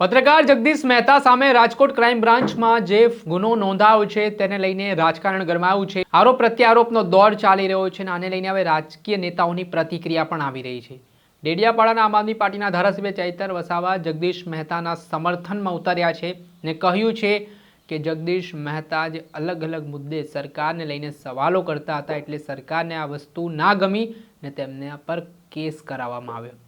પત્રકાર જગદીશ મહેતા સામે રાજકોટ ક્રાઇમ બ્રાન્ચમાં જે ગુનો નોંધાયો છે તેને લઈને રાજકારણ ગરમાયું છે. આરોપ પ્રત્યારોપનો દોર ચાલી રહ્યો છે અને આને લઈને હવે રાજકીય નેતાઓની પ્રતિક્રિયા પણ આવી રહી છે. ડેડિયાપાડાના આમ આદમી પાર્ટીના ધારાસભ્ય ચૈતર વસાવા જગદીશ મહેતાના સમર્થનમાં ઉતર્યા છે ને કહ્યું છે કે જગદીશ મહેતા જે અલગ અલગ મુદ્દે સરકારને લઈને સવાલો કરતા હતા એટલે સરકારને આ વસ્તુ ના ગમી ને તેમને પર કેસ કરાવવામાં આવ્યો.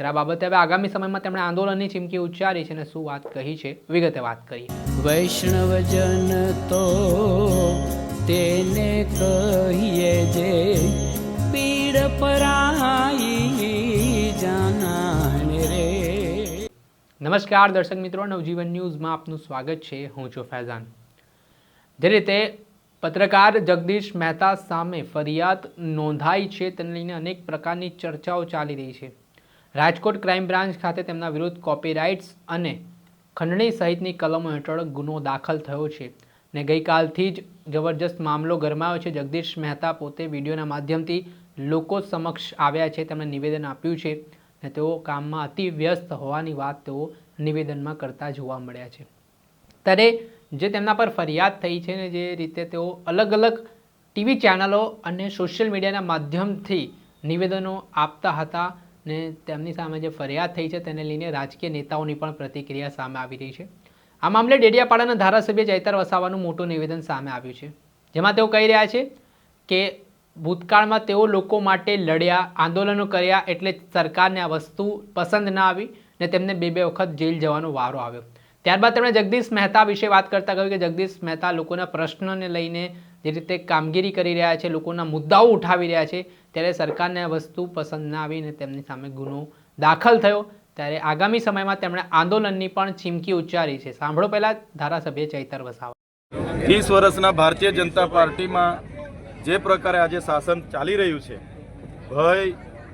ત્યારે આ બાબતે હવે આગામી સમયમાં તેમણે આંદોલનની ચીમકી ઉચ્ચારી છે અને શું વાત કહી છે વિગતે વાત કરીએ. વૈષ્ણવજન તો તેને કહીએ જે પીડ પરાઈ જાનાને રે. નમસ્કાર દર્શક મિત્રો નવજીવન ન્યૂઝમાં આપનું સ્વાગત છે. હું છું ફૈઝાન. જે રીતે પત્રકાર જગદીશ મહેતા સામે ફરિયાદ નોંધાઈ છે તેને લઈને અનેક પ્રકારની ચર્ચાઓ ચાલી રહી છે. રાજકોટ ક્રાઇમ બ્રાન્ચ ખાતે તેમના વિરુદ્ધ કોપીરાઇટ્સ અને ખંડણી સહિતની કલમો હેઠળ ગુનો દાખલ થયો છે. ને ગઈકાલથી જ જબરજસ્ત મામલો ગરમાયો છે. જગદીશ મહેતા પોતે વિડીયોના માધ્યમથી લોકો સમક્ષ આવ્યા છે. તેમણે નિવેદન આપ્યું છે ને તેઓ કામમાં અતિ વ્યસ્ત હોવાની વાત તેઓ નિવેદનમાં કરતા જોવા મળ્યા છે. ત્યારે જે તેમના પર ફરિયાદ થઈ છે ને જે રીતે તેઓ અલગ અલગ ટીવી ચેનલો અને સોશિયલ મીડિયાના માધ્યમથી નિવેદનો આપતા હતા ને તેમની સામે જે ફરિયાદ થઈ છે તેને લઈને રાજકીય નેતાઓની પણ પ્રતિક્રિયા સામે આવી રહી છે. આ મામલે ડેડિયાપાડાના ધારાસભ્ય ચૈતર વસાવાનું મોટું નિવેદન સામે આવ્યું છે. જેમાં તેઓ કહી રહ્યા છે કે ભૂતકાળમાં તેઓ લોકો માટે લડ્યા, આંદોલનો કર્યા એટલે સરકારને આ વસ્તુ પસંદ ના આવી ને તેમને બે બે વખત જેલ જવાનો વારો આવ્યો. ત્યારબાદ તેમણે જગદીશ મહેતા વિશે વાત કરતા કહ્યું કે જગદીશ મહેતા લોકોના પ્રશ્નને લઈને જે રીતે કામગીરી કરી રહ્યા છે, લોકોના મુદ્દાઓ ઉઠાવી રહ્યા છે, ત્યારે સરકારને આ વસ્તુ પસંદ ના આવીને તેમની સામે ગુનો દાખલ થયો. ત્યારે આગામી સમયમાં તેમણે આંદોલનની પણ ચીમકી ઉચ્ચારી છે. સાંભળો પહેલા ધારાસભ્ય ચૈતર વસાવા. ત્રીસ વર્ષના ભારતીય જનતા પાર્ટીમાં જે પ્રકારે આજે શાસન ચાલી રહ્યું છે, ભય,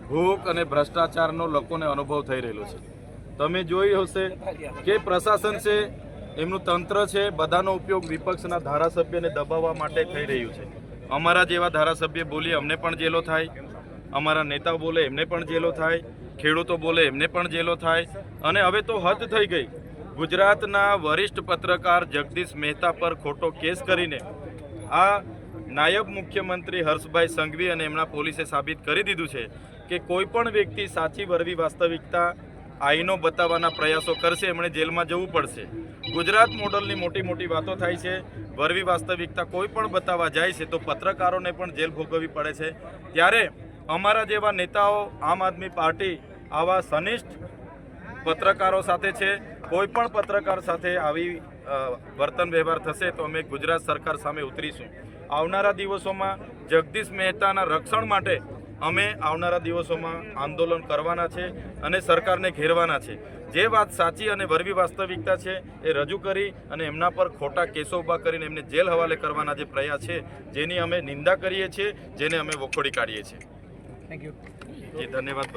ભૂખ અને ભ્રષ્ટાચારનો લોકોને અનુભવ થઈ રહેલો છે. તમે જોયું હશે કે પ્રશાસન છે એમનું તંત્ર છે, બધાનો ઉપયોગ વિપક્ષના ધારાસભ્યને દબાવવા માટે થઈ રહ્યું છે. અમારા જેવા ધારાસભ્ય બોલીએ, અમને પણ જેલો થાય. અમારા નેતાઓ બોલે, એમને પણ જેલો થાય. ખેડૂતો બોલે, એમને પણ જેલો થાય. અને હવે તો હદ થઈ ગઈ. ગુજરાતના વરિષ્ઠ પત્રકાર જગદીશ મહેતા પર ખોટો કેસ કરીને આ નાયબ મુખ્યમંત્રી હર્ષભાઈ સંઘવી અને એમના પોલીસે સાબિત કરી દીધું છે કે કોઈ પણ વ્યક્તિ સાચી, વરવી, વાસ્તવિકતા આઈનો બતાવવાના પ્રયાસો કરશે, એમણે જેલમાં જવું પડશે. ગુજરાત મોડલની મોટી મોટી વાતો થાય છે. વરવી વાસ્તવિકતા કોઈ પણ બતાવવા જાય છે તો પત્રકારોને પણ જેલ ભોગવવી પડે છે. ત્યારે અમારા જેવા નેતાઓ, આમ આદમી પાર્ટી, આવા સનિષ્ઠ પત્રકારો સાથે છે. કોઈ પણ પત્રકાર સાથે આવી વર્તન વ્યવહાર થશે તો અમે ગુજરાત સરકાર સામે ઉતરીશું. આવનારા દિવસોમાં જગદીશ મહેતાના રક્ષણ માટે અમે આવનારા દિવસોમાં આંદોલન કરવાના છે અને સરકારને ઘેરવાના છે. જે વાત સાચી અને વરવી વાસ્તવિકતા છે એ રજૂ કરી અને એમના પર ખોટા કેસો ઊભા કરીને એમને જેલ હવાલે કરવાના જે પ્રયાસ છે જેની અમે નિંદા કરીએ છીએ જેને અમે વખોડી કાઢીએ છીએ. થેન્ક ધન્યવાદ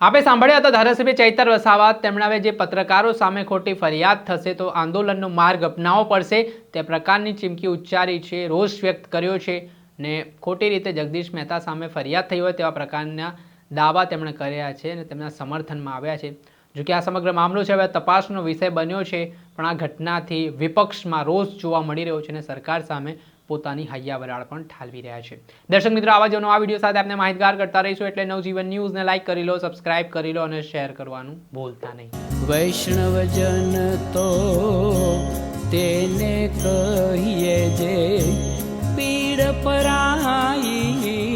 આપે સાંભળ્યા હતા ધારાસભ્ય ચૈતર વસાવા તેમણે હવે જે પત્રકારો સામે ખોટી ફરિયાદ થશે તો આંદોલનનો માર્ગ અપનાવવો પડશે. તે પ્રકારની ચીમકી ઉચ્ચારી છે રોષ વ્યક્ત કર્યો છે. ને ખોટી રીતે જગદીશ મહેતા સામે ફરિયાદ થઈ હોય તેવા પ્રકારના દાવા તેમણે કર્યા છે અને તેમના સમર્થનમાં આવ્યા છે. જો કે આ સમગ્ર મામલો છે, હવે તપાસનો વિષય બન્યો છે, પણ આ ઘટનાથી વિપક્ષમાં રોષ જોવા મળી રહ્યો છે અને સરકાર સામે પોતાની હૈયા વરાળ પણ ઠાલવી રહ્યા છે. દર્શક મિત્રો, આવા જ આ વીડિયો સાથે આપણે માહિતગાર કરતા રહીશું એટલે નવજીવન ન્યૂઝને લાઇક કરી લો, સબસ્ક્રાઇબ કરી લો અને શેર કરવાનું ભૂલતા નહીં. વૈષ્ણવજન તો તેને કહીએ જે પીડ પરાઈ